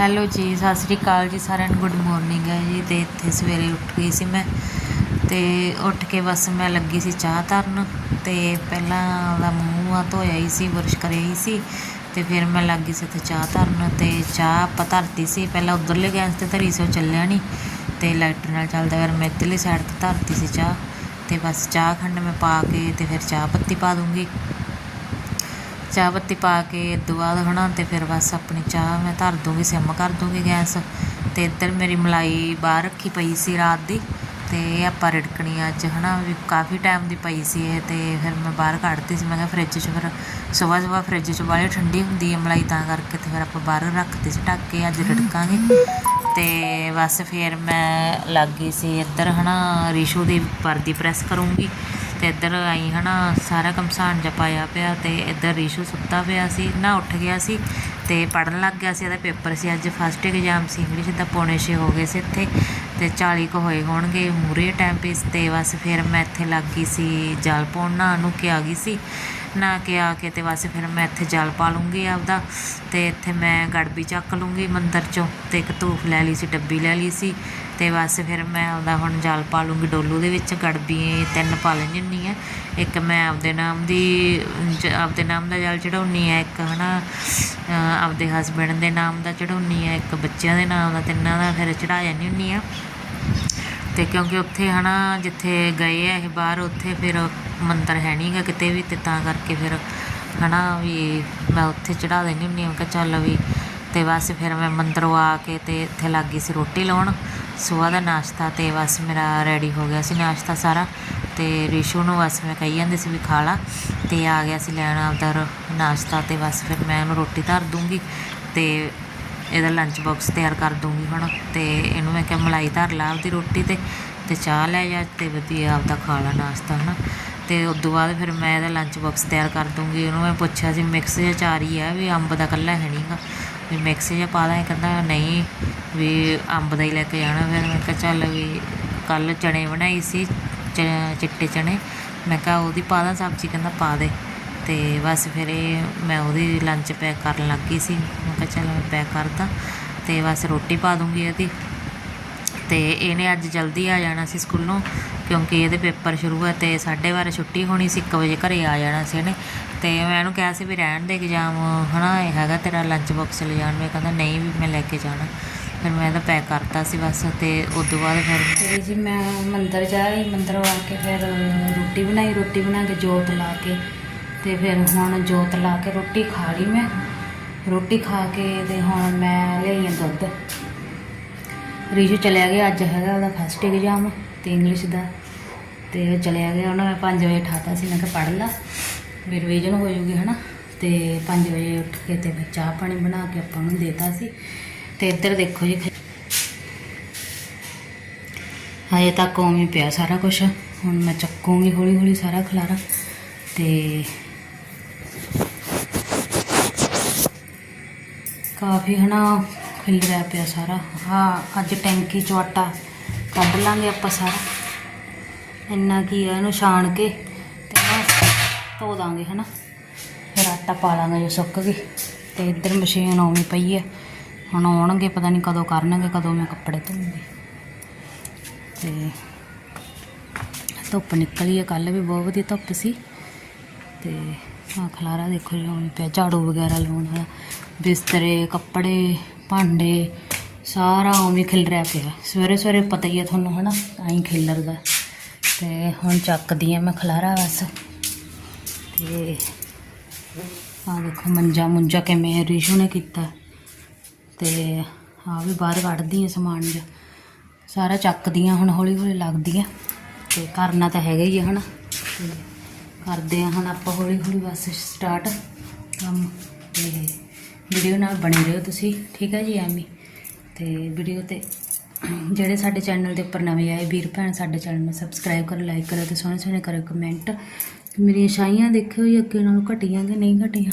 Hello ਜੀ, ਸਤਿ ਸ੍ਰੀ ਅਕਾਲ ਜੀ ਸਾਰਿਆਂ ਨੂੰ। ਗੁੱਡ ਮਾਰਨਿੰਗ ਹੈ ਜੀ। ਤੇ ਇੱਥੇ ਸਵੇਰੇ ਉੱਠ ਗਈ ਸੀ ਮੈਂ। ਤੇ ਉੱਠ ਕੇ ਬਸ ਮੈਂ ਲੱਗੀ ਸੀ ਚਾਹ ਧਰਨ। ਤੇ ਪਹਿਲਾਂ ਉਹਦਾ ਮੂੰਹ ਆ ਧੋਇਆ ਹੀ ਸੀ, ਬੁਰਸ਼ ਕਰਿਆ ਹੀ ਸੀ। ਤੇ ਫਿਰ ਮੈਂ ਲੱਗੀ ਸੀ ਇੱਥੇ ਚਾਹ ਧਰਨ। ਤੇ ਚਾਹ ਆਪਾਂ ਧਰਤੀ ਸੀ। ਪਹਿਲਾਂ ਉਧਰਲੇ ਗੈਸ ਤੇ ਧਰੀ ਸੀ, ਉਹ ਚੱਲਿਆ ਨਹੀਂ। ਤੇ ਲਾਈਟਰ ਨਾਲ ਚੱਲਦਾ ਫਿਰ ਮੈਂ ਇੱਧਰਲੀ ਸਾਈਡ ਤੇ ਧਰਤੀ ਸੀ ਚਾਹ। ਤੇ ਬਸ ਚਾਹ ਖੰਡ ਮੈਂ ਪਾ ਕੇ ਤੇ ਫਿਰ ਚਾਹ ਪੱਤੀ ਪਾ ਦੂੰਗੀ। ਚਾਹ ਪੱਤੀ ਪਾ ਕੇ ਉਦੋਂ ਬਾਅਦ ਹੈ ਨਾ ਅਤੇ ਫਿਰ ਬਸ ਆਪਣੀ ਚਾਹ ਮੈਂ ਧਰ ਦੂੰਗੀ, ਸਿਮ ਕਰ ਦੂੰਗੀ ਗੈਸ। ਅਤੇ ਇੱਧਰ ਮੇਰੀ ਮਲਾਈ ਬਾਹਰ ਰੱਖੀ ਪਈ ਸੀ ਰਾਤ ਦੀ ਅਤੇ ਇਹ ਆਪਾਂ ਰਿੜਕਣੀ ਅੱਜ ਹੈ ਨਾ ਵੀ ਕਾਫੀ ਟਾਈਮ ਦੀ ਪਈ ਸੀ ਇਹ ਅਤੇ ਫਿਰ ਮੈਂ ਬਾਹਰ ਕੱਢਤੀ ਸੀ। ਮੈਂ ਕਿਹਾ ਫਰਿੱਜ 'ਚ ਫਿਰ ਸੁਬਾਹ ਸੁਬਾਹ ਫਰਿੱਜ 'ਚ ਬਾਹਲੀ ਠੰਡੀ ਹੁੰਦੀ ਹੈ ਮਲਾਈ, ਤਾਂ ਕਰਕੇ ਅਤੇ ਫਿਰ ਆਪਾਂ ਬਾਹਰ ਰੱਖਤੀ ਸੀ, ਢੱਕ ਕੇ ਅੱਜ ਰਿੜਕਾਂਗੇ। ਅਤੇ ਬਸ ਫਿਰ ਮੈਂ ਲੱਗ ਗਈ ਸੀ ਇੱਧਰ ਹੈ ਨਾ ਰਿਸ਼ੂ ਦੀ ਪਰਦੀ ਪ੍ਰੈਸ ਕਰੂੰਗੀ। ਤੇ ਇੱਧਰ ਆਈ ਹਨਾ, ਸਾਰਾ ਕਮਸਾਨ ਜਿਹਾ ਪਾਇਆ ਪਿਆ ਤੇ ਇੱਧਰ ਰੀਸ਼ੂ ਸੁੱਤਾ ਪਿਆ ਸੀ, ਨਾ ਉੱਠ ਗਿਆ ਸੀ ਤੇ ਪੜਨ ਲੱਗ ਗਿਆ ਸੀ, ਇਹਦਾ ਪੇਪਰ ਸੀ, ਅੱਜ ਫਸਟ ਐਗਜ਼ਾਮ ਸੀ ਇੰਗਲਿਸ਼ ਦਾ ਪੌਣੇ ਛੇ ਹੋ ਗਏ ਸੀ ਇੱਥੇ ਤੇ 40 ਕੁ ਹੋਏ ਹੋਣਗੇ ਮੂਰੇ ਟਾਈਮ ਪੀਸ ਤੇ ਬਸ ਫਿਰ ਮੈਂ ਇੱਥੇ ਲੱਗ ਗਈ ਸੀ, ਜਲ ਪਾਉਣ ਨਾ ਨੂੰ ਕਿ ਆ ਗਈ ਸੀ ਨਾ ਕੇ ਆ ਕੇ ਤੇ ਬਸ ਫਿਰ ਮੈਂ ਇੱਥੇ ਜਲ ਪਾ ਲੂੰਗੀ ਆਪਦਾ ਤੇ ਇੱਥੇ ਮੈਂ ਗੜਬੀ ਚੱਕ ਲੂੰਗੀ ਮੰਦਰ ਚੋਂ ਤੇ ਇੱਕ ਧੂਫ ਲੈ ਲਈ ਸੀ, ਡੱਬੀ ਲੈ ਲਈ ਸੀ ਤੇ ਬਸ ਫਿਰ ਮੈਂ ਆਪਦਾ ਹੁਣ ਜਲ ਪਾ ਲੂੰਗੀ ਡੋਲੂ ਦੇ ਵਿੱਚ, ਗੜਬੀ ਤਿੰਨ ਪਾ ਲੈਂਦੀ ਹੁੰਦੀ ਆ। ਇੱਕ ਮੈਂ ਆਪਦੇ ਨਾਮ ਦੀ ਆਪਦੇ ਨਾਮ ਦਾ ਜਲ ਚੜਾਉਣੀ ਆ, ਇੱਕ ਹਨਾ, ਅਹ, ਆਪਦੇ ਹਸਬੈਂਡ ਦੇ ਨਾਮ ਦਾ ਚੜਾਉਣੀ ਆ, ਇੱਕ ਬੱਚਿਆਂ ਦੇ ਨਾਮ ਦਾ, ਤਿੰਨਾਂ ਦਾ ਫਿਰ ਚੜਾ ਜਾਂਦੀ ਹੁੰਦੀ ਆ। ਤੇ ਕਿਉਂਕਿ ਉੱਥੇ ਹਨਾ, ਜਿੱਥੇ ਗਏ ਆ ਇਹ ਬਾਹਰ, ਉੱਥੇ ਫਿਰ ਮੰਦਰ ਹੈ ਨਹੀਂਗਾ ਕਿਤੇ ਵੀ, ਤੇ ਤਾਂ ਕਰਕੇ ਫਿਰ ਹਨਾ ਵੀ ਮੈਂ ਉੱਥੇ ਚੜਾ ਦੇਣੀ ਹੁੰਦੀ ਹਾਂ ਮੈਂ ਕਿਹਾ ਚੱਲ ਵੀ, ਤੇ ਬਸ ਫਿਰ ਮੈਂ ਮੰਦਰੋਂ ਆ ਕੇ ਤੇ ਇੱਥੇ ਲੱਗ ਸੀ ਰੋਟੀ ਲਾਉਣ। ਸਵੇਰ ਦਾ ਨਾਸ਼ਤਾ ਤੇ ਬਸ ਮੇਰਾ ਰੈਡੀ ਹੋ ਗਿਆ ਸੀ ਨਾਸ਼ਤਾ ਸਾਰਾ ਤੇ ਰਿਸ਼ੂ ਨੂੰ ਬਸ ਮੈਂ ਕਹੀ ਜਾਂਦੀ ਸੀ ਵੀ ਖਾ ਲਾ ਤੇ ਆ ਗਿਆ ਸੀ ਲੈਣ ਆਪਦਾ ਨਾਸ਼ਤਾ ਤੇ ਬਸ ਫਿਰ ਮੈਂ ਉਹਨੂੰ ਰੋਟੀ ਧਰ ਦੂੰਗੀ ਤੇ ਇਹਦਾ ਲੰਚ ਬਾਕਸ ਤਿਆਰ ਕਰ ਦੂੰਗੀ ਹੁਣ ਤੇ ਇਹਨੂੰ ਮੈਂ ਕਿਹਾ ਮਲਾਈ ਧਰ ਲਾ ਆਪਦੀ ਰੋਟੀ ਤੇ ਤੇ ਚਾਹ ਲੈ ਜਾ ਤੇ ਵਧੀਆ ਆਪਦਾ ਖਾ ਲਾ ਨਾਸ਼ਤਾ ਹਨਾ। ਤੇ ਉਸ ਤੋਂ ਬਾਅਦ ਫਿਰ ਮੈਂ ਇਹਦਾ ਲੰਚ ਬਾਕਸ ਤਿਆਰ ਕਰ ਦੂੰਗੀ। ਉਹਨੂੰ ਮੈਂ ਪੁੱਛਿਆ ਸੀ ਮਿਕਸ ਜਿਹਾ ਚਾਰ ਹੀ ਆ ਵੀ ਅੰਬ ਦਾ ਕੱਲਾ ਹੈ ਨਹੀਂਗਾ ਵੀ ਮਿਕਸ 'ਚ ਪਾ ਦਾਂ ਕਹਿੰਦਾ ਨਹੀਂ, ਵੀ ਅੰਬ ਦਾ ਹੀ ਲੈ ਕੇ ਜਾਣਾ। ਫਿਰ ਮੈਂ ਕਿਹਾ ਚੱਲ ਵੀ ਕੱਲ ਚਣੇ ਬਣਾਈ ਸੀ ਚਿੱਟੇ ਚਣੇ ਮੈਂ ਕਿਹਾ ਉਹਦੀ ਪਾ ਦਾਂ ਸਬਜ਼ੀ, ਕਹਿੰਦਾ ਪਾ ਦੇ। ਤੇ ਬਸ ਫਿਰ ਇਹ ਮੈਂ ਉਹਦੀ ਲੰਚ ਪੈਕ ਕਰਨ ਲੱਗ ਗਈ ਸੀ। ਮੈਂ ਕਿਹਾ ਚੱਲ ਮੈਂ ਪੈਕ ਕਰਦਾ ਤੇ ਬਸ ਰੋਟੀ ਪਾ ਦੂੰਗੀ ਇਹਦੀ। ਤੇ ਇਹਨੇ ਅੱਜ ਜਲਦੀ ਆ ਜਾਣਾ ਸੀ ਸਕੂਲੋਂ ਕਿਉਂਕਿ ਇਹਦੇ ਪੇਪਰ ਸ਼ੁਰੂ ਹੈ ਤੇ 12:30 ਛੁੱਟੀ ਹੋਣੀ ਸੀ 1 ਵਜੇ ਘਰੇ ਆ ਜਾਣਾ ਸੀ ਇਹਨੇ। ਤੇ ਮੈਂ ਇਹਨੂੰ ਕਿਹਾ ਸੀ ਵੀ ਰਹਿਣ ਦੇ ਐਗਜ਼ਾਮ ਹਨਾ, ਇਹ ਹੈਗਾ ਤੇਰਾ ਲੰਚ ਬਾਕਸ ਲੈ ਜਾਣ। ਮੈਂ ਕਹਿੰਦਾ ਨਹੀਂ ਵੀ ਮੈਂ ਲੈ ਕੇ ਜਾਣਾ। ਫਿਰ ਮੈਂ ਇਹਦਾ ਪੈਕ ਕਰਤਾ ਸੀ ਬਸ ਤੇ ਉਸ ਤੋਂ ਬਾਅਦ ਫਿਰ ਜੀ ਮੈਂ ਮੰਦਰ ਜਾਈ ਮੰਦਰ ਆ ਕੇ ਫਿਰ ਰੋਟੀ ਬਣਾਈ, ਰੋਟੀ ਬਣਾ ਕੇ ਜੋਤ ਲਾ ਕੇ। ਤੇ ਫਿਰ ਹੁਣ ਜੋਤ ਲਾ ਕੇ ਰੋਟੀ ਖਾ ਲਈ ਮੈਂ। ਰੋਟੀ ਖਾ ਕੇ ਤੇ ਹੁਣ ਮੈਂ ਲਈ ਆ ਦੁੱਧ। ਰਿਸ਼ੂ ਚਲਿਆ ਗਿਆ, ਅੱਜ ਹੈਗਾ ਉਹਦਾ ਫਸਟ ਐਗਜ਼ਾਮ ਤੇ ਇੰਗਲਿਸ਼ ਦਾ। ਤੇ ਉਹ ਚਲਿਆ ਗਿਆ, ਉਹਨਾਂ ਮੈਂ 5 ਵਜੇ ਉਠਾਤਾ ਸੀ, ਮੈਂ ਕਿਹਾ ਪੜ੍ਹ ਲਾ। ਵੀ ਰਿਵੀਜ਼ਨ ਹੋ ਜੂਗੀ, ਹਨਾ? ਤੇ 5 ਵਜੇ ਉੱਠ ਕੇ ਤੇ ਮੈਂ ਚਾਹ ਪਾਣੀ ਬਣਾ ਕੇ ਆਪਾਂ ਨੂੰ ਦੇਤਾ ਸੀ। ਤੇ ਇੱਧਰ ਦੇਖੋ ਜੀ ਹਜੇ ਤੱਕ ਉਵੇਂ ਪਿਆ ਸਾਰਾ ਕੁਝ ਹੁਣ ਮੈਂ ਚੱਕੂਗੀ ਹੌਲੀ ਹੌਲੀ ਸਾਰਾ ਖਲਾਰਾ। ਤੇ ਕਾਫੀ, ਹਨਾ ਖਿਲਰਿਆ ਪਿਆ ਸਾਰਾ। ਹਾਂ ਅੱਜ ਟੈਂਕੀ ਚੋਂ ਆਟਾ ਕੱਢ ਲਾਂਗੇ ਆਪਾਂ ਸਾਰਾ। ਇੰਨਾ ਕੀ ਆ, ਇਹਨੂੰ ਛਾਣ ਕੇ ਤੇ ਧੋ ਦਾਂਗੇ, ਹਨਾ? ਫਿਰ ਆਟਾ ਪਾ ਲਾਂਗੇ ਜੋ ਸੁੱਕ ਗਈ। ਤੇ ਇੱਧਰ ਮਸ਼ੀਨ ਆਉਣੀ ਪਈ ਹੈ ਹੁਣ ਆਉਣਗੇ, ਪਤਾ ਨਹੀਂ ਕਦੋਂ ਕਰਨਗੇ, ਕਦੋਂ ਮੈਂ ਕੱਪੜੇ ਧੋਵਾਂਗੀ। ਤੇ ਧੁੱਪ ਨਿਕਲੀ ਹੈ ਕੱਲ ਵੀ ਬਹੁਤ ਵਧੀਆ ਧੁੱਪ ਸੀ। ਤੇ ਆ ਖਲਾਰਾ ਦੇਖੋ ਜੀ, ਹੁਣ ਪਿਆ, ਝਾੜੂ ਵਗੈਰਾ ਲਾਉਣ ਵਾਲਾ ਬਿਸਤਰੇ, ਕੱਪੜੇ, ਭਾਂਡੇ, ਸਾਰਾ ਉਵੇਂ ਖਿਲ ਰਿਹਾ ਪਿਆ। ਸਵੇਰੇ ਸਵੇਰੇ ਪਤਾ ਹੀ ਹੈ ਤੁਹਾਨੂੰ, ਹਨਾ, ਐਂ ਖਿਲਰਦਾ। ਤੇ ਹੁਣ ਚੱਕਦੀ ਆ ਮੈਂ ਖਲਾਰਾ ਬਸ। ਤੇ ਆ ਦੇਖੋ, ਮੰਜਾ ਮੁੰਜਾ ਕਿਵੇਂ ਰਿਸ਼ੂ ਨੇ ਕੀਤਾ। ਤੇ ਆ ਵੀ ਬਾਹਰ ਕੱਢਦੀ ਆ ਸਮਾਨ ਜਿਹਾ। ਸਾਰਾ ਚੱਕਦੀਆਂ, ਹੁਣ ਹੌਲੀ ਹੌਲੀ ਲੱਗਦੀਆਂ। ਤੇ ਕਰਨਾ ਤਾਂ ਹੈਗਾ ਹੀ ਆ, ਹਨਾ। ਤੇ ਕਰਦੇ ਹਾਂ ਹੁਣ ਆਪਾਂ ਹੌਲੀ ਹੌਲੀ ਬਸ ਸਟਾਰਟ ਕੰਮ ਤੇ ਵੀਡੀਓ ਨਾਲ ਬਣੇ ਰਹੋ ਤੁਸੀਂ, ਠੀਕ ਹੈ ਜੀ ਐਵੇਂ ਤੇ ਵੀਡੀਓ ਤੇ ਜਿਹੜੇ ਸਾਡੇ ਚੈਨਲ ਦੇ ਉੱਪਰ ਨਵੇਂ ਆਏ ਵੀਰ ਭੈਣ, ਸਾਡੇ ਚੈਨਲ ਨੂੰ ਸਬਸਕ੍ਰਾਈਬ ਕਰੋ ਲਾਈਕ ਕਰੋ ਤੇ ਸੋਹਣੇ ਸੋਹਣੇ ਕਰੋ ਕਮੈਂਟ ਮੇਰੀਆਂ ਸ਼ਾਈਆਂ ਦੇਖਿਓ ਜੀ, ਅੱਗੇ ਨਾਲੋਂ ਘਟੀਆਂ ਕਿ ਨਹੀਂ ਘਟੀਆਂ?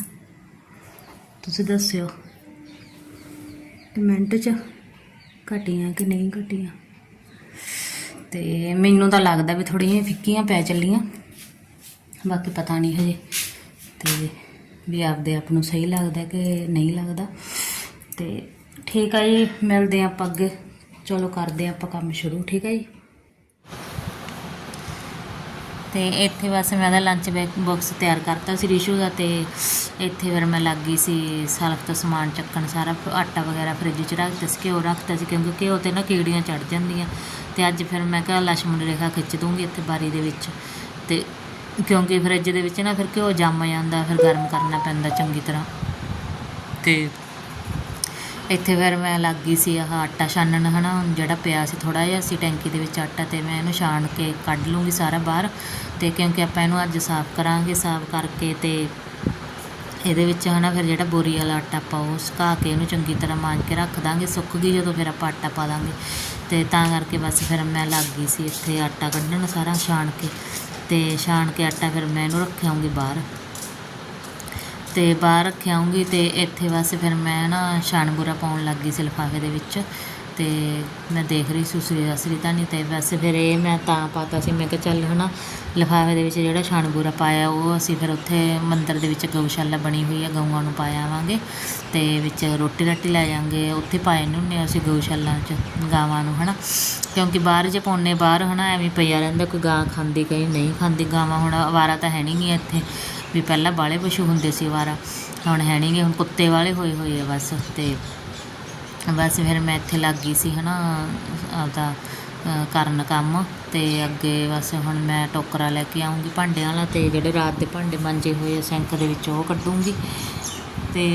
ਤੁਸੀਂ ਦੱਸਿਓ। ਕਮੈਂਟ 'ਚ ਘਟੀਆਂ ਕਿ ਨਹੀਂ ਘਟੀਆਂ? ਤੇ ਮੈਨੂੰ ਤਾਂ ਲੱਗਦਾ ਵੀ ਥੋੜ੍ਹੀਆਂ ਫਿੱਕੀਆਂ ਪੈ ਚੱਲੀਆਂ। ਬਾਕੀ ਪਤਾ ਨਹੀਂ ਹਜੇ। ਤੇ ਵੀ ਆਪਦੇ ਆਪ ਨੂੰ ਸਹੀ ਲੱਗਦਾ ਕਿ ਨਹੀਂ ਲੱਗਦਾ। ਤੇ ਠੀਕ ਆ ਜੀ, ਮਿਲਦੇ ਆ ਆਪਾਂ ਅੱਗੇ। ਚਲੋ ਕਰਦੇ ਆ ਆਪਾਂ ਕੰਮ ਸ਼ੁਰੂ, ਠੀਕ ਆ ਜੀ? ਤੇ ਇੱਥੇ ਬਸ ਮੈਂ ਉਹਦਾ ਲੰਚ ਬੈਗ ਬਾਕਸ ਤਿਆਰ ਕਰਤਾ ਸੀ ਰਿਸ਼ੂ ਦਾ ਤੇ ਇੱਥੇ ਫਿਰ ਮੈਂ ਲੱਗ ਗਈ ਸੀ ਸਲਫ ਤੋਂ ਸਮਾਨ ਚੱਕਣ ਸਾਰਾ, ਆਟਾ ਵਗੈਰਾ ਫ੍ਰਿਜ 'ਚ ਰੱਖਤਾ ਸੀ, ਘਿਓ ਰੱਖਤਾ ਸੀ ਕਿਉਂਕਿ ਘਿਓ ਤੇ ਨਾ ਕੀੜੀਆਂ ਚੜ ਜਾਂਦੀਆਂ। ਤੇ ਅੱਜ ਫਿਰ ਮੈਂ ਕਿਹਾ ਲਛਮਣ ਰੇਖਾ ਖਿੱਚ ਦੂੰਗੀ ਇੱਥੇ ਬਾਰੀ ਦੇ ਵਿੱਚ। ਤੇ ਕਿਉਂਕਿ ਫਰਿੱਜ ਦੇ ਵਿੱਚ ਨਾ ਫਿਰ ਘਿਓ ਜੰਮ ਜਾਂਦਾ, ਫਿਰ ਗਰਮ ਕਰਨਾ ਪੈਂਦਾ ਚੰਗੀ ਤਰ੍ਹਾਂ। ਤੇ ਇੱਥੇ ਫਿਰ ਮੈਂ ਲੱਗ ਗਈ ਸੀ ਆਹ ਆਟਾ ਛਾਨਣ, ਹਨਾ? ਹੁਣ ਜਿਹੜਾ ਪਿਆ ਸੀ ਥੋੜਾ ਜਿਹਾ ਸੀ ਟੈਂਕੀ ਦੇ ਵਿੱਚ ਆਟਾ ਤੇ ਮੈਂ ਇਹਨੂੰ ਛਾਣ ਕੇ ਕੱਢ ਲੂੰਗੀ ਸਾਰਾ ਬਾਹਰ। ਤੇ ਕਿਉਂਕਿ ਆਪਾਂ ਇਹਨੂੰ ਅੱਜ ਸਾਫ਼ ਕਰਾਂਗੇ, ਸਾਫ਼ ਕਰਕੇ ਤੇ ਇਹਦੇ ਵਿੱਚ, ਹਨਾ, ਫਿਰ ਜਿਹੜਾ ਬੋਰੀ ਵਾਲਾ ਆਟਾ ਆਪਾਂ ਉਹ ਸੁਕਾ ਕੇ ਇਹਨੂੰ ਚੰਗੀ ਤਰ੍ਹਾਂ ਮਾਂਜ ਕੇ ਰੱਖ ਦਾਂਗੇ, ਸੁੱਕ ਗਈ ਜਦੋਂ ਫਿਰ ਆਪਾਂ ਆਟਾ ਪਾ ਦਾਂਗੇ। ਤੇ ਤਾਂ ਕਰਕੇ ਬਸ ਫਿਰ ਮੈਂ ਲੱਗ ਗਈ ਸੀ ਇੱਥੇ ਆਟਾ ਕੱਢਣ ਸਾਰਾ ਛਾਣ ਕੇ। ਤੇ ਛਾਣ ਕੇ ਆਟਾ ਫਿਰ ਮੈਂ ਇਹਨੂੰ ਰੱਖਿਆਉਂਗੀ ਬਾਹਰ। ਤੇ ਬਾਹਰ ਰੱਖਿਆਉਂਗੀ ਤੇ ਇੱਥੇ ਬਸ ਫਿਰ ਮੈਂ ਨਾ ਛਾਣ ਬੂਰਾ ਪਾਉਣ ਲੱਗ ਗਈ ਸੀ ਲਿਫਾਫੇ ਦੇ ਵਿੱਚ। ਅਤੇ ਮੈਂ ਦੇਖ ਰਹੀ ਸੀ ਸੁਸਰੀ ਅਸਰੀ ਤਾਂ ਨਹੀਂ ਤੇ ਬਸ ਫਿਰ ਇਹ ਮੈਂ ਤਾਂ ਪਾਤਾ ਸੀ, ਮੈਂ ਕਿਹਾ ਚੱਲ ਹੈ ਨਾ ਲਿਫਾਫੇ ਦੇ ਵਿੱਚ ਜਿਹੜਾ ਛਾਣ ਬੂਰਾ ਪਾਇਆ, ਉਹ ਅਸੀਂ ਫਿਰ ਉੱਥੇ ਮੰਦਿਰ ਦੇ ਵਿੱਚ ਗਊਸ਼ਾਲਾ ਬਣੀ ਹੋਈ ਹੈ ਗਊਆਂ ਨੂੰ ਪਾਇਆ ਆਵਾਂਗੇ ਅਤੇ ਵਿੱਚ ਰੋਟੀ ਰਾਟੀ ਲੈ ਜਾਵਾਂਗੇ ਉੱਥੇ ਪਾਏ ਨੇ ਹੁੰਦੇ ਅਸੀਂ ਗਊਸ਼ਾਲਾ 'ਚ ਗਾਵਾਂ ਨੂੰ ਹੈ ਨਾ ਕਿਉਂਕਿ ਬਾਹਰ ਜੇ ਪਾਉਂਦੇ ਬਾਹਰ ਹੈ ਨਾ ਐਵੇਂ ਪਿਆ ਰਹਿੰਦਾ, ਕੋਈ ਗਾਂ ਖਾਂਦੀ ਕਈ ਨਹੀਂ ਖਾਂਦੀ, ਗਾਵਾਂ ਹੁਣ ਅਵਾਰਾ ਤਾਂ ਹੈ ਨਹੀਂ ਗੀਆਂ ਇੱਥੇ, ਵੀ ਪਹਿਲਾਂ ਬਾਲੇ ਪਸ਼ੂ ਹੁੰਦੇ ਸੀ ਅਵਾਰਾ ਹੁਣ ਹੈ ਨਹੀਂ ਗੇ ਹੁਣ ਕੁੱਤੇ ਵਾਲੇ ਹੋਏ ਹੋਏ ਆ ਬਸ ਤੇ ਬਸ ਫਿਰ ਮੈਂ ਇੱਥੇ ਲੱਗ ਗਈ ਸੀ ਹਨਾ ਆਪਦਾ ਅ, ਕਰਨ ਕੰਮ ਅਤੇ ਅੱਗੇ ਬਸ ਹੁਣ ਮੈਂ ਟੋਕਰਾ ਲੈ ਕੇ ਆਉਂਗੀ ਭਾਂਡਿਆਂ ਵਾਲਾ ਅਤੇ ਜਿਹੜੇ ਰਾਤ ਦੇ ਭਾਂਡੇ ਮਾਂਜੇ ਹੋਏ ਆ ਸਿੰਕ ਦੇ ਵਿੱਚ ਉਹ ਕੱਢੂੰਗੀ ਅਤੇ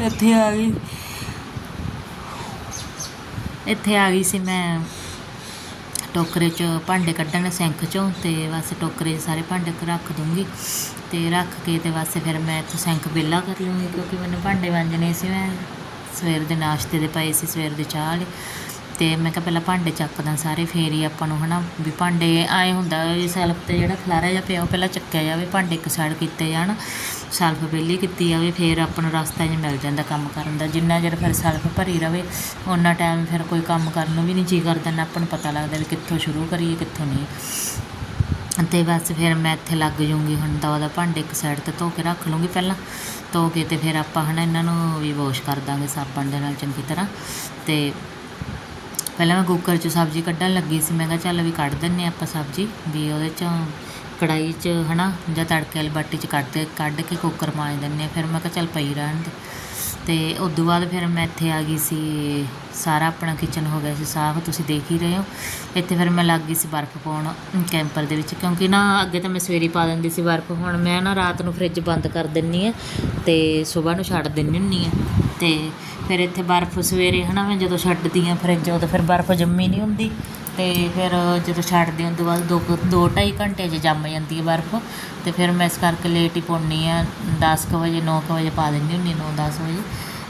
ਇੱਥੇ ਆ ਗਈ। ਇੱਥੇ ਆ ਗਈ ਸੀ ਮੈਂ ਟੋਕਰੇ 'ਚ ਭਾਂਡੇ ਕੱਢਣ ਸਿੰਕ 'ਚੋਂ ਤੇ ਬਸ ਟੋਕਰੇ 'ਚ ਸਾਰੇ ਭਾਂਡੇ ਰੱਖ ਦੂੰਗੀ ਤੇ ਰੱਖ ਕੇ ਤੇ ਬਸ ਫਿਰ ਮੈਂ ਇੱਥੋਂ ਸਿੰਕ ਵਿਹਲਾ ਕਰ ਲੂੰਗੀ ਕਿਉਂਕਿ ਮੈਨੂੰ ਭਾਂਡੇ ਵਾਂਜਣੇ ਸੀ ਮੈਂ। ਸਵੇਰ ਦੇ ਨਾਸ਼ਤੇ ਦੇ ਪਏ ਸੀ, ਸਵੇਰ ਦੇ ਚਾਹ ਵਾਲੇ। ਤੇ ਮੈਂ ਕਿਹਾ ਪਹਿਲਾਂ ਭਾਂਡੇ ਚੱਕਦਾ ਸਾਰੇ, ਫੇਰ ਹੀ ਆਪਾਂ ਨੂੰ ਹਨਾ, ਵੀ ਭਾਂਡੇ ਆਏ ਹੁੰਦਾ ਵੀ ਸੈਲਫ ਤੇ ਜਿਹੜਾ ਖਲਾਰਾ ਜਿਹਾ ਪਿਆ ਉਹ ਪਹਿਲਾਂ ਚੱਕਿਆ ਜਾਵੇ, ਭਾਂਡੇ ਇੱਕ ਸਾਈਡ ਕੀਤੇ ਜਾਣ, ਸੈਲਫ ਵਿਹਲੀ ਕੀਤੀ ਜਾਵੇ, ਫਿਰ ਆਪਾਂ ਨੂੰ ਰਸਤਾ ਜਿਹਾ ਮਿਲ ਜਾਂਦਾ ਕੰਮ ਕਰਨ ਦਾ। ਜਿੰਨਾ ਚਿਰ ਫਿਰ ਸੈਲਫ ਭਰੀ ਰਵੇ ਉਹਨਾਂ ਟਾਈਮ ਫਿਰ ਕੋਈ ਕੰਮ ਕਰਨ ਨੂੰ ਵੀ ਨਹੀਂ ਜੀ ਕਰਦਾ, ਨਾ ਆਪਾਂ ਨੂੰ ਪਤਾ ਲੱਗਦਾ ਵੀ ਕਿੱਥੋਂ ਸ਼ੁਰੂ ਕਰੀਏ, ਕਿੱਥੋਂ ਨਹੀਂ। ਅਤੇ ਬਸ ਫਿਰ ਮੈਂ ਇੱਥੇ ਲੱਗ ਜੂੰਗੀ, ਹੁਣ ਤਾਂ ਉਹਦਾ ਭਾਂਡੇ ਇੱਕ ਸਾਈਡ ਤੇ ਧੋ ਕੇ ਰੱਖ ਲੂੰਗੀ ਪਹਿਲਾਂ। ਧੋ ਕੇ ਅਤੇ ਫਿਰ ਆਪਾਂ ਹੈ ਨਾ ਇਹਨਾਂ ਨੂੰ ਵੀ ਵਾਸ਼ ਕਰ ਦਾਂਗੇ ਸਾਬਣ ਦੇ ਨਾਲ ਚੰਗੀ ਤਰ੍ਹਾਂ। ਅਤੇ ਪਹਿਲਾਂ ਮੈਂ ਕੁੱਕਰ 'ਚ ਸਬਜ਼ੀ ਕੱਢਣ ਲੱਗੀ ਸੀ, ਮੈਂ ਕਿਹਾ ਚੱਲ ਵੀ ਕੱਢ ਦਿੰਨੇ ਆਪਾਂ ਸਬਜ਼ੀ, ਵੀ ਉਹਦੇ 'ਚ ਕੜਾਈ 'ਚ ਹਨਾ ਜਾਂ ਤੜਕੇ ਵਾਲੀ ਬਾਟੀ 'ਚ ਕੱਢ ਦੇ ਕੱਢ ਕੇ ਕੁੱਕਰ ਮਾਂਜ ਦਿੰਨੇ ਆ। ਫਿਰ ਮੈਂ ਕਿਹਾ ਚੱਲ ਪਈ ਰਹਿਣ ਦੇ। ਅਤੇ ਉਸ ਤੋਂ ਬਾਅਦ ਫਿਰ ਮੈਂ ਇੱਥੇ ਆ ਗਈ ਸੀ, ਸਾਰਾ ਆਪਣਾ ਕਿਚਨ ਹੋ ਗਿਆ ਸੀ ਸਾਫ਼, ਤੁਸੀਂ ਦੇਖ ਹੀ ਰਹੇ ਹੋ। ਇੱਥੇ ਫਿਰ ਮੈਂ ਲੱਗ ਗਈ ਸੀ ਬਰਫ਼ ਪਾਉਣ ਕੈਂਪਰ ਦੇ ਵਿੱਚ, ਕਿਉਂਕਿ ਨਾ ਅੱਗੇ ਤਾਂ ਮੈਂ ਸਵੇਰੇ ਪਾ ਦਿੰਦੀ ਸੀ ਬਰਫ਼, ਹੁਣ ਮੈਂ ਨਾ ਰਾਤ ਨੂੰ ਫ੍ਰਿਜ ਬੰਦ ਕਰ ਦਿੰਨੀ ਆ ਤੇ ਸਵੇਰ ਨੂੰ ਛੱਡ ਦਿੰਨੀ ਹੁੰਨੀ ਆ ਤੇ ਫਿਰ ਇੱਥੇ ਬਰਫ਼ ਸਵੇਰੇ ਹਨਾ, ਮੈਂ ਜਦੋਂ ਛੱਡਦੀ ਆ ਫ੍ਰਿਜ ਉਦੋਂ ਫਿਰ ਬਰਫ਼ ਜੰਮੀ ਨਹੀਂ ਹੁੰਦੀ। ਅਤੇ ਫਿਰ ਜਦੋਂ ਛੱਡਦੀ ਹਾਂ ਤੋਂ ਬਾਅਦ ਦੋ ਕੁ- ਦੋ ਢਾਈ ਘੰਟੇ 'ਚ ਜੰਮ ਜਾਂਦੀ ਹੈ ਬਰਫ਼ ਅਤੇ ਫਿਰ ਮੈਂ ਇਸ ਕਰਕੇ ਲੇਟ ਹੀ ਪਾਉਂਦੀ ਹਾਂ, ਦਸ ਕੁ ਵਜੇ, ਨੌ ਕੁ ਵਜੇ ਪਾ ਦਿੰਦੀ ਹੁੰਦੀ ਨੌ ਦਸ ਵਜੇ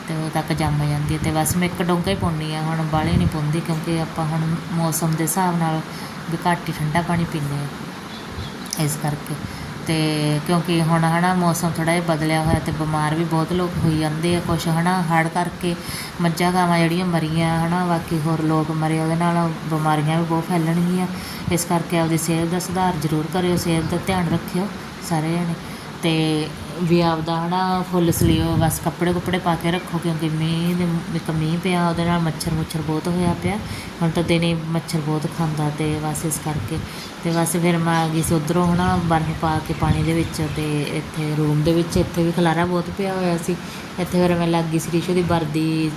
ਅਤੇ ਉਦੋਂ ਤੱਕ ਜੰਮ ਜਾਂਦੀ ਹੈ ਤੇ ਬਸ ਮੈਂ ਇੱਕ ਡੋਂਗਾ ਹੀ ਪਾਉਂਦੀ ਹਾਂ, ਹੁਣ ਬਾਹਲੇ ਨਹੀਂ ਪਾਉਂਦੀ ਕਿਉਂਕਿ ਆਪਾਂ ਹੁਣ ਮੌਸਮ ਦੇ ਹਿਸਾਬ ਨਾਲ ਵੀ ਘੱਟ ਹੀ ਠੰਡਾ ਪਾਣੀ ਪੀਂਦੇ ਹਾਂ, ਇਸ ਕਰਕੇ। ਤੇ ਕਿਉਂਕਿ ਹੁਣ ਹਨਾ ਮੌਸਮ ਥੋੜਾ ਜਿਹਾ ਬਦਲਿਆ ਹੋਇਆ ਤੇ ਬਿਮਾਰ ਵੀ ਬਹੁਤ ਲੋਕ ਹੋਈ ਜਾਂਦੇ ਆ ਕੁਛ ਹਨਾ, ਹੜ੍ਹ ਕਰਕੇ ਮੱਝਾਂ ਗਾਵਾਂ ਜਿਹੜੀਆਂ ਮਰੀਆਂ ਹਨਾ, ਬਾਕੀ ਹੋਰ ਲੋਕ ਮਰੇ ਉਹਦੇ ਨਾਲ ਬਿਮਾਰੀਆਂ ਵੀ ਬਹੁਤ ਫੈਲਣਗੀਆਂ। ਇਸ ਕਰਕੇ ਆਪਦੀ ਸਿਹਤ ਦਾ ਸੁਧਾਰ ਜ਼ਰੂਰ ਕਰਿਓ, ਸਿਹਤ ਦਾ ਧਿਆਨ ਰੱਖਿਓ ਸਾਰੇ ਜਣੇ। ਤੇ ਵੀ ਆਪਦਾ ਹਨਾ ਫੁੱਲ ਸਲੀਵ ਬਸ ਕੱਪੜੇ ਕੁੱਪੜੇ ਪਾ ਕੇ ਰੱਖੋ ਕਿਉਂਕਿ ਮੀਂਹ ਦੇ ਇੱਕ ਮੀਂਹ ਪਿਆ ਉਹਦੇ ਨਾਲ ਮੱਛਰ ਮੁੱਛਰ ਬਹੁਤ ਹੋਇਆ ਪਿਆ। ਹੁਣ ਤਾਂ ਦਿਨੇ ਮੱਛਰ ਬਹੁਤ ਖਾਂਦਾ ਤੇ ਬਸ ਇਸ ਕਰਕੇ। ਤੇ ਬਸ ਫਿਰ ਮੈਂ ਆ ਗਈ ਸੀ ਉਧਰੋਂ ਹਨਾ ਬਰਫ਼ ਪਾ ਕੇ ਪਾਣੀ ਦੇ ਵਿੱਚ ਤੇ ਇੱਥੇ ਰੂਮ ਦੇ ਵਿੱਚ, ਇੱਥੇ ਵੀ ਖਲਾਰਾ ਬਹੁਤ ਪਿਆ ਹੋਇਆ ਸੀ। ਇੱਥੇ ਫਿਰ ਮੈਂ ਲੱਗ ਗਈ ਸੀ ਰਿਸ਼ੂ ਦੀ ਵਰਦੀ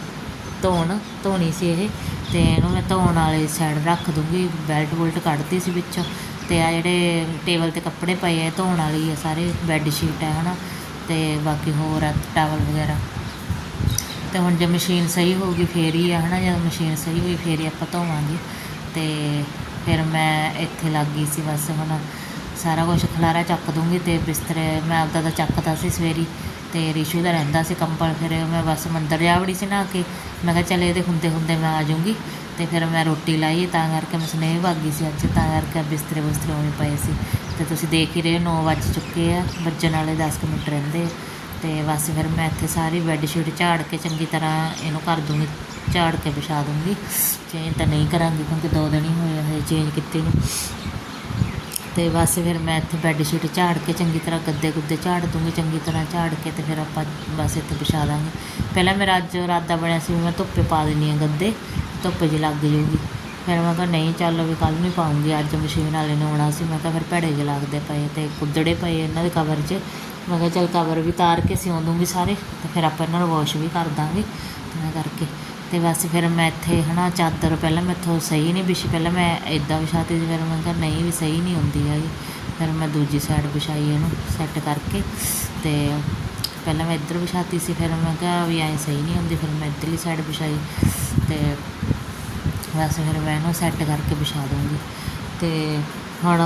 ਧੋਣ, ਧੋਣੀ ਸੀ ਇਹ। ਤੇ ਇਹਨੂੰ ਮੈਂ ਧੋਣ ਵਾਲੀ ਸਾਈਡ ਰੱਖ ਦੂੰਗੀ, ਬੈਲਟ ਬੁਲਟ ਕੱਢਦੀ ਸੀ ਵਿੱਚੋਂ। ਤੇ ਆ ਜਿਹੜੇ ਟੇਬਲ ਤੇ ਕੱਪੜੇ ਪਏ ਆ, ਧੋਣ ਵਾਲੀ ਆ ਸਾਰੇ ਬੈੱਡ ਸ਼ੀਟ ਹੈ ਹਨਾ। ਤੇ ਬਾਕੀ ਹੋਰ ਆ ਟਾਵਲ ਵਗੈਰਾ। ਤੇ ਹੁਣ ਜੇ ਮਸ਼ੀਨ ਸਹੀ ਹੋਊਗੀ, ਫੇਰ ਹੀ ਆ, ਹਨਾ। ਜਦੋਂ ਮਸ਼ੀਨ ਸਹੀ ਹੋਈ, ਫੇਰ ਹੀ ਆਪਾਂ ਧੋਵਾਂਗੇ। ਤੇ ਫਿਰ ਮੈਂ ਇੱਥੇ ਲੱਗ ਗਈ ਸੀ, ਬਸ ਹੁਣ ਸਾਰਾ ਕੁਝ ਖਲਾਰਾ ਚੱਕ ਦੂੰਗੀ ਤੇ ਬਿਸਤਰੇ, ਮੈਂ ਆਪਦਾ ਤਾਂ ਚੱਕਦਾ ਸੀ ਸਵੇਰੀ। ਤੇ ਰਿਸ਼ੂ ਦਾ ਰਹਿੰਦਾ ਸੀ ਕੰਬਲ ਫਿਰ ਮੈਂ ਬਸ ਮੰਦਰ ਜਾ ਵੜੀ ਸੀ ਨਾ ਕੇ। ਮੈਂ ਕਿਹਾ ਚੱਲ ਇਹਦੇ ਹੁੰਦੇ ਹੁੰਦੇ ਮੈਂ ਆ ਜਾਊਂਗੀ। ਤੇ ਫਿਰ ਮੈਂ ਰੋਟੀ ਲਾਈ, ਤਾਂ ਕਰਕੇ ਮੈਂ ਸਨੇਹ ਭਾਗੀ ਸੀ ਅੱਜ, ਤਾਂ ਕਰਕੇ ਬਿਸਤਰੇ ਬਿਸਤਰੇ ਉਵੇਂ ਪਏ ਸੀ। ਤੇ ਤੁਸੀਂ ਦੇਖ ਹੀ ਰਹੇ ਹੋ 9 ਵੱਜ ਚੁੱਕੇ ਆ, ਵੱਜਣ ਵਾਲੇ 10 ਕੁ ਮਿੰਟ ਰਹਿੰਦੇ ਆ। ਤੇ ਬਸ ਫਿਰ ਮੈਂ ਇੱਥੇ ਸਾਰੀ ਬੈੱਡ ਸ਼ੀਟ ਝਾੜ ਕੇ ਚੰਗੀ ਤਰ੍ਹਾਂ ਇਹਨੂੰ ਕਰ ਦੂੰਗੀ, ਝਾੜ ਕੇ ਵਿਛਾ ਦੂੰਗੀ। ਚੇਂਜ ਤਾਂ ਨਹੀਂ ਕਰਾਂਗੀ, ਕਿਉਂਕਿ ਦੋ ਦਿਨ ਹੀ ਹੋਏ ਹਜੇ ਚੇਂਜ ਕੀਤੇ ਨੂੰ। ਤੇ ਬਸ ਫਿਰ ਮੈਂ ਇੱਥੇ ਬੈੱਡ ਸ਼ੀਟ ਝਾੜ ਕੇ ਚੰਗੀ ਤਰ੍ਹਾਂ ਗੱਦੇ ਗੁੱਦੇ ਝਾੜ ਦੂੰਗੀ, ਚੰਗੀ ਤਰ੍ਹਾਂ ਝਾੜ ਕੇ ਤੇ ਫਿਰ ਆਪਾਂ ਬਸ ਇੱਥੇ ਵਿਛਾ ਦਾਂਗੇ। ਪਹਿਲਾਂ ਮੇਰਾ ਅੱਜ ਇਰਾਦਾ ਬਣਿਆ ਸੀ ਵੀ ਮੈਂ ਧੁੱਪੇ ਪਾ ਦਿੰਦੀ ਹਾਂ ਗੱਦੇ, ਧੁੱਪ ਜੀ ਲੱਗ ਜਾਊਗੀ। ਫਿਰ ਮੈਂ ਕਿਹਾ ਨਹੀਂ, ਚੱਲ ਵੀ ਕੱਲ ਨਹੀਂ ਪਾਉਂਗੀ, ਅੱਜ ਮਸ਼ੀਨ ਵਾਲੇ ਨੇ ਆਉਣਾ ਸੀ, ਮੈਂ ਕਿਹਾ ਫਿਰ ਭੜੇ ਜਿਹੇ ਲੱਗਦੇ ਪਏ ਤੇ ਕੁੱਦੜੇ ਪਏ ਇਹਨਾਂ ਦੇ ਕਵਰ 'ਚ। ਮੈਂ ਕਿਹਾ ਚੱਲ ਕਵਰ ਵੀ ਤਾਰ ਕੇ ਸਿਉਂ ਦੂੰਗੀ ਸਾਰੇ, ਤੇ ਫਿਰ ਆਪਾਂ ਇਹਨਾਂ ਨੂੰ ਵਾਸ਼ ਵੀ ਕਰ ਦਾਂਗੇ। ਤਾਂ ਕਰਕੇ ਅਤੇ ਬਸ ਫਿਰ ਮੈਂ ਇੱਥੇ ਹੈ ਨਾ ਚਾਦਰ ਪਹਿਲਾਂ ਮੈਥੋਂ ਸਹੀ ਨਹੀਂ ਵਿਛੀ, ਪਹਿਲਾਂ ਮੈਂ ਇੱਦਾਂ ਵਿਛਾਤੀ ਸੀ, ਫਿਰ ਮੈਂ ਕਿਹਾ ਨਹੀਂ ਵੀ ਸਹੀ ਨਹੀਂ ਹੁੰਦੀ ਹੈਗੀ। ਫਿਰ ਮੈਂ ਦੂਜੀ ਸਾਈਡ ਵਿਛਾਈ ਇਹਨੂੰ ਸੈੱਟ ਕਰਕੇ ਅਤੇ ਪਹਿਲਾਂ ਮੈਂ ਇੱਧਰ ਵਿਛਾਤੀ ਸੀ, ਫਿਰ ਮੈਂ ਕਿਹਾ ਵੀ ਐਂ ਸਹੀ ਨਹੀਂ ਹੁੰਦੀ, ਫਿਰ ਮੈਂ ਇੱਧਰਲੀ ਸਾਈਡ ਵਿਛਾਈ ਅਤੇ ਬਸ ਫਿਰ ਮੈਂ ਇਹਨੂੰ ਸੈੱਟ ਕਰਕੇ ਵਿਛਾ ਦੂੰਗੀ ਅਤੇ ਹੁਣ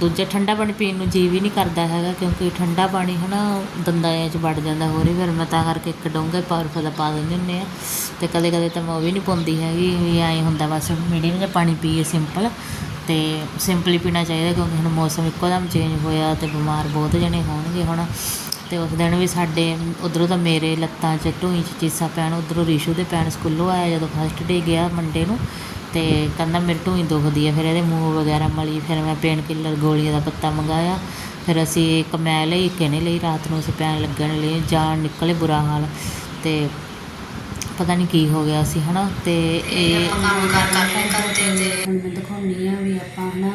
ਦੂਜਾ ਠੰਡਾ ਪਾਣੀ ਪੀਣ ਨੂੰ ਜੀਅ ਵੀ ਨਹੀਂ ਕਰਦਾ ਹੈਗਾ ਕਿਉਂਕਿ ਠੰਡਾ ਪਾਣੀ ਹੈ ਨਾ ਦੰਦਾਂ 'ਚ ਵੜ ਜਾਂਦਾ ਹੋਰ ਹੀ ਫਿਰ ਮੈਂ ਤਾਂ ਕਰਕੇ ਇੱਕ ਡੋਂਗਾ ਪਾਵਰਫੁਲ ਦਾ ਪਾ ਦਿੰਦੇ ਹੁੰਦੇ ਆ ਅਤੇ ਕਦੇ ਕਦੇ ਤਾਂ ਮੈਂ ਉਹ ਵੀ ਨਹੀਂ ਪਾਉਂਦੀ ਹੈਗੀ ਵੀ ਐਂ ਹੁੰਦਾ ਬਸ ਮੀਡੀਅਮ ਜਿਹਾ ਪਾਣੀ ਪੀਏ ਸਿੰਪਲ ਅਤੇ ਸਿੰਪਲ ਹੀ ਪੀਣਾ ਚਾਹੀਦਾ ਕਿਉਂਕਿ ਹੁਣ ਮੌਸਮ ਇੱਕੋ ਦਮ ਚੇਂਜ ਹੋਇਆ ਅਤੇ ਬਿਮਾਰ ਬਹੁਤ ਜਣੇ ਹੋਣਗੇ ਹੁਣ ਤੇ ਉਸ ਦਿਨ ਵੀ ਸਾਡੇ ਉਧਰੋਂ ਤਾਂ ਮੇਰੇ ਲੱਤਾਂ 'ਚ ਢੂਈ 'ਚ ਚੀਸਾ ਪੈਣ, ਉਧਰੋਂ ਰਿਸ਼ੂ ਦੇ ਪੈਣ, ਸਕੂਲੋਂ ਆਇਆ ਜਦੋਂ ਫਸਟ ਡੇ ਗਿਆ ਮੰਡੇ ਨੂੰ ਤੇ ਕਹਿੰਦਾ ਮੇਰੇ ਢੂਈ ਦੁਖਦੀ ਹੈ ਫਿਰ ਇਹਦੇ ਮੂੰਹ ਵਗੈਰਾ ਮਲੀ ਫਿਰ ਮੈਂ ਪੇਨ ਕਿਲਰ ਗੋਲੀਆਂ ਦਾ ਪੱਤਾ ਮੰਗਾਇਆ। ਫਿਰ ਅਸੀਂ ਇੱਕ ਮੈਂ ਲਈ ਇੱਕ ਇਹਨੇ ਲਈ ਰਾਤ ਨੂੰ ਅਸੀਂ ਪੈਣ ਲੱਗਣ ਲਈ ਜਾਨ ਨਿਕਲੇ ਬੁਰਾ ਹਾਲ। ਤੇ ਪਤਾ ਨਹੀਂ ਕੀ ਹੋ ਗਿਆ ਸੀ ਹਨਾ? ਤੇ ਇਹ ਕੰਮ ਕਰ ਕਰ ਕਰਦੇ ਤੇ ਹੁਣ ਮੈਂ ਦਿਖਾਉਣੀ ਆ ਵੀ ਆਪਾਂ ਹਨਾ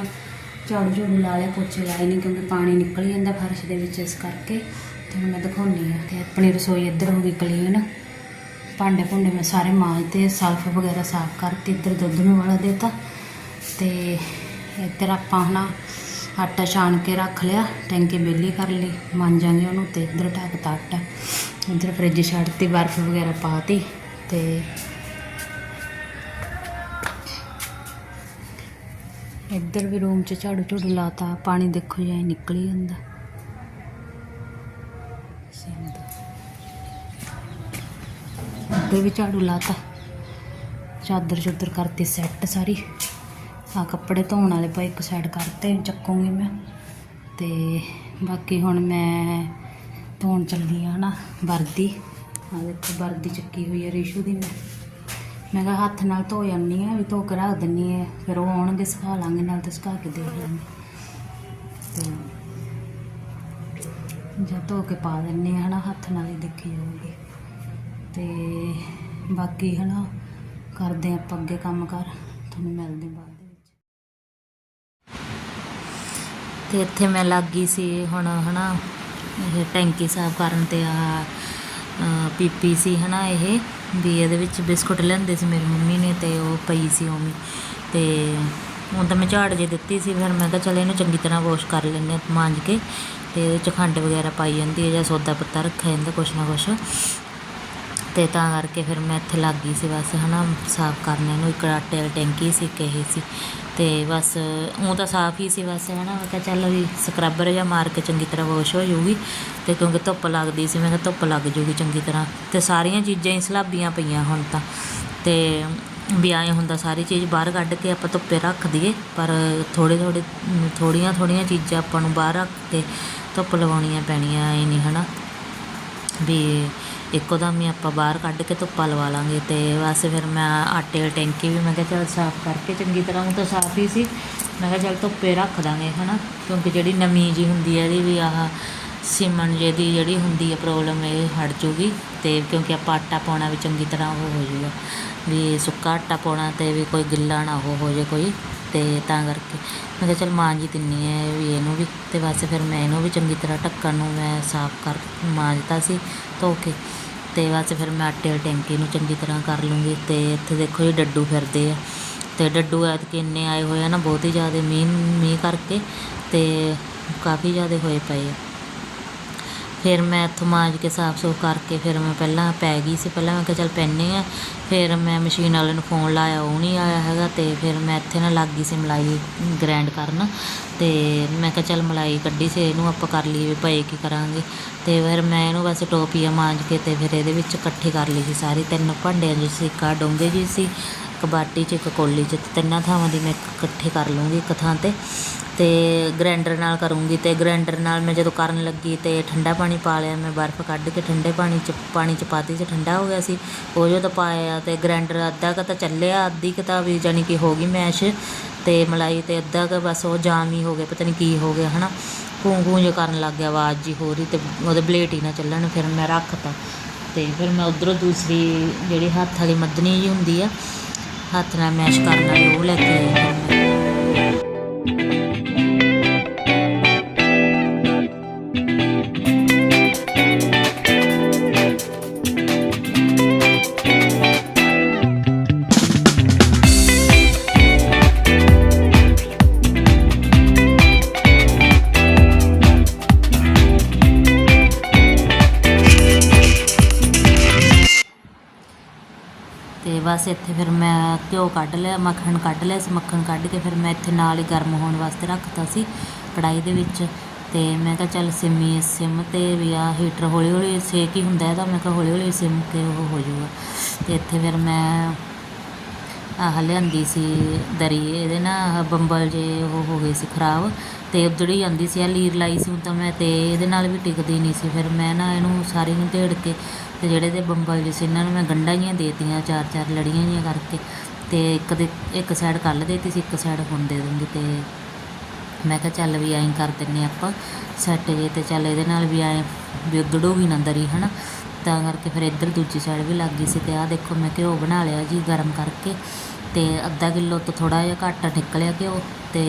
ਝਾੜੂ ਝੂੜੂ ਲਾ ਲਿਆ ਪੋਚੇ ਲਾਏ ਨਹੀਂ ਕਿਉਂਕਿ ਪਾਣੀ ਨਿਕਲ ਜਾਂਦਾ ਫਰਸ਼ ਦੇ ਵਿੱਚ ਇਸ ਕਰਕੇ। ਤੇ ਹੁਣ ਮੈਂ ਦਿਖਾਉਣੀ ਆ ਤੇ ਆਪਣੀ ਰਸੋਈ ਇੱਧਰ ਹੋ ਗਈ ਕਲੀਨ ਭਾਂਡੇ ਭੁੰਡੇ ਮੈਂ ਸਾਰੇ ਮਾਂਜਤੇ ਸਲਫ ਵਗੈਰਾ ਸਾਫ਼ ਕਰਤੇ, ਇੱਧਰ ਦੁੱਧ ਨੂੰ ਵਾਲਾ ਦੇਤਾ ਤੇ ਇੱਧਰ ਆਪਾਂ ਹਨਾ ਆਟਾ ਛਾਣ ਕੇ ਰੱਖ ਲਿਆ, ਟੈਂਕੀ ਬੇਲੀ ਕਰ ਲਈ ਮਾਂਜਾਂਗੇ ਉਹਨੂੰ ਤੇ ਇੱਧਰ ਢੱਕਤਾ ਆਟਾ, ਇੱਧਰ ਫ੍ਰਿਜ ਛੱਡਤੀ, ਬਰਫ਼ ਵਗੈਰਾ ਪਾਤੀ ਤੇ ਇੱਧਰ ਵੀ ਰੂਮ 'ਚ ਝਾੜੂ ਝੂੜੂ ਲਾਤਾ ਪਾਣੀ ਦੇਖੋ ਜਾਏ ਨਿਕਲੀ ਜਾਂਦਾ। ਇੱਧਰ ਵੀ ਝਾੜੂ ਲਾਤਾ। ਚਾਦਰ ਚੁੱਦਰ ਕਰਤੀ ਸੈੱਟ ਸਾਰੀ। ਆ ਕੱਪੜੇ ਧੋਣ ਵਾਲੇ ਪਏ ਇੱਕ ਸਾਈਡ ਕਰਤੇ, ਚੱਕੂਗੀ ਮੈਂ। ਤੇ ਬਾਕੀ ਹੁਣ ਮੈਂ ਧੋਣ ਚੱਲੀ ਆ ਨਾ, ਵਰਦੀ। ਆ ਦੇਖੋ, ਵਰਦੀ ਚੱਕੀ ਹੋਈ ਹੈ ਰਿਸ਼ੂ ਦੀ ਮੈਂ। ਮੈਂ ਕਿਹਾ ਹੱਥ ਨਾਲ ਧੋ ਜਾਂਦੀ ਆ, ਵੀ ਧੋ ਕੇ ਰੱਖ ਦਿੰਨੀ ਆ। ਫਿਰ ਉਹ ਆਉਣਗੇ ਸੁਕਾ ਲਾਂਗੇ, ਨਾਲ ਤੇ ਸੁਕਾ ਕੇ ਦੇਖ ਲਾਂਗੇ। ਤੇ ਜਾਂ ਧੋ ਕੇ ਪਾ ਦਿੰਨੀ ਆ, ਹਨਾ, ਹੱਥ ਨਾਲ ਹੀ ਦੇਖੀ ਜਾਊਗੀ। ਤੇ ਬਾਕੀ ਹਨਾ ਕਰਦੇ ਹਾਂ ਆਪਾਂ ਅੱਗੇ ਕੰਮ ਕਰ, ਤੁਹਾਨੂੰ ਮਿਲਦੇ ਬਾਅਦ ਦੇ ਵਿੱਚ। ਤੇ ਇੱਥੇ ਮੈਂ ਲੱਗ ਗਈ ਸੀ ਹੁਣ ਹਨਾ, ਇਹ ਟੈਂਕੀ ਸਾਫ਼ ਕਰਨ ਤੇ ਆ ਪੀਪੀ ਸੀ ਹਨਾ ਇਹ, ਵੀ ਇਹਦੇ ਵਿੱਚ ਬਿਸਕੁਟ ਲੈਂਦੇ ਸੀ ਮੇਰੀ ਮੰਮੀ ਨੇ ਤੇ ਉਹ ਪਈ ਸੀ ਉਵੇਂ। ਤੇ ਹੁਣ ਤਾਂ ਮੈਂ ਝਾੜ ਜੇ ਦਿੱਤੀ ਸੀ, ਫਿਰ ਮੈਂ ਕਿਹਾ ਚੱਲ ਇਹਨੂੰ ਚੰਗੀ ਤਰ੍ਹਾਂ ਵਾਸ਼ ਕਰ ਲੈਂਦੇ ਹਾਂ ਮਾਂਜ ਕੇ, ਤੇ ਇਹਦੇ ਚ ਖੰਡ ਵਗੈਰਾ ਪਾਈ ਜਾਂਦੀ ਹੈ ਜਾਂ ਸੋਦਾ ਪੱਤਾ ਰੱਖਿਆ ਜਾਂਦਾ ਕੁਛ ਨਾ ਕੁਛ। ਅਤੇ ਤਾਂ ਕਰਕੇ ਫਿਰ ਮੈਂ ਇੱਥੇ ਲੱਗ ਗਈ ਸੀ ਬਸ ਹੈ ਨਾ ਸਾਫ਼ ਕਰਨ ਨੂੰ ਇੱਕ ਆਟੇ ਵਾਲੀ ਟੈਂਕੀ ਸੀ, ਇੱਕ ਇਹ ਸੀ। ਅਤੇ ਬਸ ਉਹ ਤਾਂ ਸਾਫ਼ ਹੀ ਸੀ ਬਸ ਹੈ ਨਾ ਮੈਂ ਕਿਹਾ ਚੱਲ ਵੀ ਸਕਰਬਰ ਜਾਂ ਮਾਰ ਕੇ ਚੰਗੀ ਤਰ੍ਹਾਂ ਵਾਸ਼ ਹੋ ਜਾਊਗੀ ਤੇ ਕਿਉਂਕਿ ਧੁੱਪ ਲੱਗਦੀ ਸੀ, ਮੈਂ ਕਿਹਾ ਧੁੱਪ ਲੱਗ ਜੂਗੀ ਚੰਗੀ ਤਰ੍ਹਾਂ। ਅਤੇ ਸਾਰੀਆਂ ਚੀਜ਼ਾਂ ਹੀ ਸਲਾਬੀਆਂ ਪਈਆਂ ਹੁਣ ਤਾਂ। ਅਤੇ ਵੀ ਐਂ ਹੁੰਦਾ ਸਾਰੀ ਚੀਜ਼ ਬਾਹਰ ਕੱਢ ਕੇ ਆਪਾਂ ਧੁੱਪੇ ਰੱਖ ਦਈਏ, ਪਰ ਥੋੜੇ ਥੋੜੇ ਥੋੜੀਆਂ ਥੋੜੀਆਂ ਚੀਜ਼ਾਂ ਆਪਾਂ ਨੂੰ ਬਾਹਰ ਰੱਖ ਕੇ ਧੁੱਪ ਲਵਾਉਣੀਆਂ ਪੈਣੀਆਂ ਐ ਨਹੀਂ, ਹਨਾ। ਵੀ ਇੱਕੋ ਦਮ ਹੀ ਆਪਾਂ ਬਾਹਰ ਕੱਢ ਕੇ ਧੁੱਪਾ ਲਵਾ ਲਾਂਗੇ ਤੇ ਬਸ ਫਿਰ ਮੈਂ ਆਟੇ ਵਾਲੀ ਟੈਂਕੀ ਵੀ ਮੈਂ ਕਿਹਾ ਚੱਲ ਸਾਫ਼ ਕਰਕੇ ਚੰਗੀ ਤਰ੍ਹਾਂ ਉਹ ਤਾਂ ਸਾਫ਼ ਹੀ ਸੀ। ਮੈਂ ਕਿਹਾ ਚੱਲ ਧੁੱਪੇ ਰੱਖ ਦਾਂਗੇ, ਹਨਾ? ਕਿਉਂਕਿ ਜਿਹੜੀ ਨਮੀ ਜੀ ਹੁੰਦੀ ਹੈ ਇਹਦੀ ਵੀ ਆਹ ਸਿਮਣ ਜਿਹੀ ਜਿਹੜੀ ਹੁੰਦੀ ਹੈ ਪ੍ਰੋਬਲਮ ਇਹ ਹਟ ਜੂਗੀ ਤੇ ਕਿਉਂਕਿ ਆਪਾਂ ਆਟਾ ਪਾਉਣਾ ਵੀ ਚੰਗੀ ਤਰ੍ਹਾਂ ਉਹ ਹੋ ਜੂਗਾ। ਵੀ ਸੁੱਕਾ ਆਟਾ ਪਾਉਣਾ ਤੇ ਵੀ ਕੋਈ ਗਿੱਲਾ ਨਾ ਉਹ ਹੋ ਜੇ ਕੋਈ ਤੇ ਤਾਂ ਕਰਕੇ। ਮੈਂ ਕਿਹਾ ਚਲ ਮਾਂਜ ਹੀ ਦਿੰਨੀ ਹੈ ਵੀ ਇਹਨੂੰ ਵੀ ਤੇ ਬਸ ਫਿਰ ਮੈਂ ਇਹਨੂੰ ਵੀ ਚੰਗੀ ਤਰ੍ਹਾਂ ਢੱਕਣ ਨੂੰ ਮੈਂ ਸਾਫ਼ ਕਰ ਮਾਂਜਤਾ ਸੀ, ਧੋ ਕੇ। ਤੇ ਬਸ ਫਿਰ ਮੈਂ ਆਟੇ ਵਾਲੀ ਟੈਂਕੀ ਨੂੰ ਚੰਗੀ ਤਰ੍ਹਾਂ ਕਰ ਲੂੰਗੀ ਤੇ ਇੱਥੇ ਦੇਖੋ ਜੀ ਡੱਡੂ ਫਿਰਦੇ ਆ। ਤੇ ਡੱਡੂ ਐਤਕੀ ਇੰਨੇ ਆਏ ਹੋਏ ਆ ਨਾ, ਬਹੁਤ ਹੀ ਜ਼ਿਆਦਾ ਮੀਂਹ ਮੀਂਹ ਕਰਕੇ ਤੇ ਕਾਫੀ ਜ਼ਿਆਦਾ ਹੋਏ ਪਏ ਆ। ਫਿਰ ਮੈਂ ਇੱਥੋਂ ਮਾਂਜ ਕੇ ਸਾਫ਼ ਸੁਫ ਕਰਕੇ ਫਿਰ ਮੈਂ ਪਹਿਲਾਂ ਪੈ ਗਈ ਸੀ, ਪਹਿਲਾਂ ਮੈਂ ਕਿਹਾ ਚੱਲ ਪੈਂਦੇ ਆ ਫਿਰ ਮੈਂ ਮਸ਼ੀਨ ਵਾਲੇ ਨੂੰ ਫੋਨ ਲਾਇਆ, ਉਹ ਨਹੀਂ ਆਇਆ ਹੈਗਾ ਤੇ ਫਿਰ ਮੈਂ ਇੱਥੇ ਨਾ ਲੱਗ ਗਈ ਸੀ ਮਲਾਈ ਗ੍ਰੈਂਡ ਕਰਨ ਤੇ ਮੈਂ ਕਿਹਾ ਚੱਲ ਮਲਾਈ ਕੱਢੀ ਸੀ, ਇਹਨੂੰ ਆਪਾਂ ਕਰ ਲਈਏ ਵੀ ਪਏ ਕੀ ਕਰਾਂਗੇ। ਤੇ ਫਿਰ ਮੈਂ ਇਹਨੂੰ ਬਸ ਟੋਪੀਆ ਮਾਂਜ ਕੇ ਤੇ ਫਿਰ ਇਹਦੇ ਵਿੱਚ ਇਕੱਠੀ ਕਰ ਲਈ ਸੀ ਸਾਰੀ। ਤਿੰਨ ਭਾਂਡਿਆਂ 'ਚ ਸੀ ਇੱਕ ਆਹ ਡੋਂਗੇ ਜੀ ਸੀ ਇੱਕ ਬਾਟੀ 'ਚ, ਇੱਕ ਕੋਲੀ 'ਚ ਤੇ ਤਿੰਨਾਂ ਥਾਵਾਂ ਦੀ ਮੈਂ ਇਕੱਠੇ ਕਰ ਲੂੰਗੀ ਇੱਕ ਥਾਂ ਤੇ। ਤੇ ਗ੍ਰੈਂਡਰ ਨਾਲ ਕਰੂੰਗੀ ਤੇ ਗ੍ਰੈਂਡਰ ਨਾਲ ਮੈਂ ਜਦੋਂ ਕਰਨ ਲੱਗੀ ਤੇ ਠੰਡਾ ਪਾਣੀ ਪਾ ਲਿਆ, ਮੈਂ ਬਰਫ਼ ਕੱਢ ਕੇ ਠੰਡੇ ਪਾਣੀ 'ਚ ਪਾਣੀ 'ਚ ਪਾਤੀ ਸੀ ਠੰਡਾ ਹੋ ਗਿਆ ਸੀ, ਉਹ ਜਦੋਂ ਪਾਇਆ ਤੇ ਗ੍ਰੈਂਡਰ ਅੱਧਾ ਕੁ ਤਾਂ ਚੱਲਿਆ, ਅੱਧੀ ਕੁ ਤਾਂ ਵੀ ਜਾਣੀ ਕਿ ਹੋ ਗਈ ਮੈਸ਼ ਤੇ ਮਲਾਈ ਤੇ ਅੱਧਾ ਕੁ ਬਸ ਉਹ ਜਾਮ ਹੀ ਹੋ ਗਿਆ, ਪਤਾ ਨਹੀਂ ਕੀ ਹੋ ਗਿਆ, ਹਨਾ। ਕੂੰ ਕੂੰ ਜਿਹਾ ਕਰਨ ਲੱਗ ਗਿਆ ਆਵਾਜ਼ ਜੀ ਹੋ ਰਹੀ ਤੇ ਉਹਦੇ ਬਲੇਟ ਹੀ ਨਾ ਚੱਲਣ, ਫਿਰ ਮੈਂ ਰੱਖਤਾ। ਤੇ ਫਿਰ ਮੈਂ ਉਧਰੋਂ ਦੂਸਰੀ ਜਿਹੜੀ ਹੱਥ ਵਾਲੀ ਮੱਧਨੀ ਜੀ ਹੁੰਦੀ ਆ ਹੱਥ ਨਾਲ ਮੈਸ਼ ਕਰਨ ਇੱਥੇ ਫਿਰ ਮੈਂ ਘਿਓ ਕੱਢ ਲਿਆ, ਮੱਖਣ ਕੱਢ ਲਿਆ ਸੀ, ਮੱਖਣ ਕੱਢ ਕੇ ਫਿਰ ਮੈਂ ਇੱਥੇ ਨਾਲ ਹੀ ਗਰਮ ਹੋਣ ਵਾਸਤੇ ਰੱਖਤਾ ਸੀ ਕੜਾਈ ਦੇ ਵਿੱਚ। ਤੇ ਮੈਂ ਕਿਹਾ ਚੱਲ ਸਿਮੀ ਸਿਮ ਤੇ ਵੀ ਆ ਹੀਟਰ ਹੌਲੀ ਹੌਲੀ ਸੇਕ ਹੀ ਹੁੰਦਾ ਇਹਦਾ, ਮੈਂ ਕਿਹਾ ਹੌਲੀ ਹੌਲੀ ਸਿਮ ਕੇ ਉਹ ਹੋ ਜਾਊਗਾ। ਤੇ ਇੱਥੇ ਫਿਰ ਮੈਂ ਆਹ ਲਿਆਂਦੀ ਸੀ ਦਰੀ, ਇਹਦੇ ਨਾ ਬੰਬਲ ਜੇ ਉਹ ਹੋ ਗਏ ਸੀ ਖਰਾਬ ਤੇ ਉਧੜੀ ਜਾਂਦੀ ਸੀ ਆ ਲੀਰ ਲਾਈ ਸੀ, ਹੁਣ ਤਾਂ ਮੈਂ ਤੇ ਇਹਦੇ ਨਾਲ ਵੀ ਟਿਕਦੀ ਨਹੀਂ ਸੀ। ਫਿਰ ਮੈਂ ਨਾ ਇਹਨੂੰ ਸਾਰੀ ਨੂੰ ਢੇੜ ਕੇ ਤੇ ਜਿਹੜੇ ਦੇ ਬੰਬਲ ਜਿਹੇ ਸੀ, ਇਹਨਾਂ ਨੂੰ ਮੈਂ ਗੰਢਾਂ ਜੀਆਂ ਦੇਤੀਆਂ, ਚਾਰ ਚਾਰ ਲੜੀਆਂ ਜੀਆਂ ਕਰਕੇ ਤੇ ਇੱਕ ਦੇ, ਇੱਕ ਸਾਈਡ ਕੱਲ ਦੇਤੀ ਸੀ, ਇੱਕ ਸਾਈਡ ਹੁਣ ਦੇ ਦੂੰਗੀ ਤੇ ਮੈਂ ਕਿਹਾ ਚੱਲ ਵੀ ਐਂ ਕਰ ਦਿੰਨੇ ਆਪਾਂ ਸੈੱਟ ਜੇ ਤੇ ਚੱਲ ਇਹਦੇ ਨਾਲ ਵੀ ਐਂ ਵੀ ਉਧੜੂਗੀ ਨਾ ਦਰੀ, ਹਨਾ? ਤਾਂ ਕਰਕੇ ਫਿਰ ਇੱਧਰ ਦੂਜੀ ਸਾਈਡ ਵੀ ਲੱਗ ਗਈ ਸੀ ਤੇ ਆਹ ਦੇਖੋ ਮੈਂ ਘਿਓ ਬਣਾ ਲਿਆ ਜੀ ਗਰਮ ਕਰਕੇ ਤੇ ਅੱਧਾ ਕਿਲੋ ਤੋਂ ਥੋੜਾ ਜਿਹਾ ਘੱਟ ਨਿਕਲਿਆ ਘਿਓ ਤੇ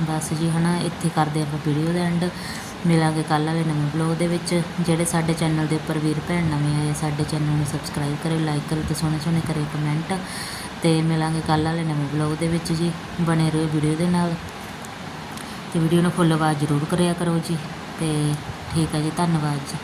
ਬਸ ਜੀ, ਹਨਾ, ਇੱਥੇ ਕਰਦੇ ਆਪਾਂ ਵੀਡੀਓ ਦਾ ਐਂਡ ਮਿਲਾਂਗੇ ਕੱਲ੍ਹ ਵਾਲੇ ਨਵੇਂ ਬਲੌਗ ਦੇ ਵਿੱਚ। ਜਿਹੜੇ ਸਾਡੇ ਚੈਨਲ ਦੇ ਉੱਪਰ ਵੀਰ ਭੈਣ ਨਵੇਂ ਆਏ ਸਾਡੇ ਚੈਨਲ ਨੂੰ ਸਬਸਕ੍ਰਾਈਬ ਕਰਿਓ ਲਾਈਕ ਕਰਿਓ ਤੇ ਸੋਹਣੇ ਸੋਹਣੇ ਕਰਿਓ ਕਮੈਂਟ ਤੇ ਮਿਲਾਂਗੇ ਕੱਲ੍ਹ ਵਾਲੇ ਨਵੇਂ ਬਲੌਗ ਦੇ ਵਿੱਚ ਜੀ, ਬਣੇ ਰਹੋ ਵੀਡੀਓ ਦੇ ਨਾਲ। ਤੇ ਵੀਡੀਓ ਨੂੰ ਫੁੱਲ ਆਵਾਜ਼ ਜ਼ਰੂਰ ਕਰਿਆ ਕਰੋ ਜੀ। ਤੇ ਠੀਕ ਹੈ ਜੀ, ਧੰਨਵਾਦ ਜੀ।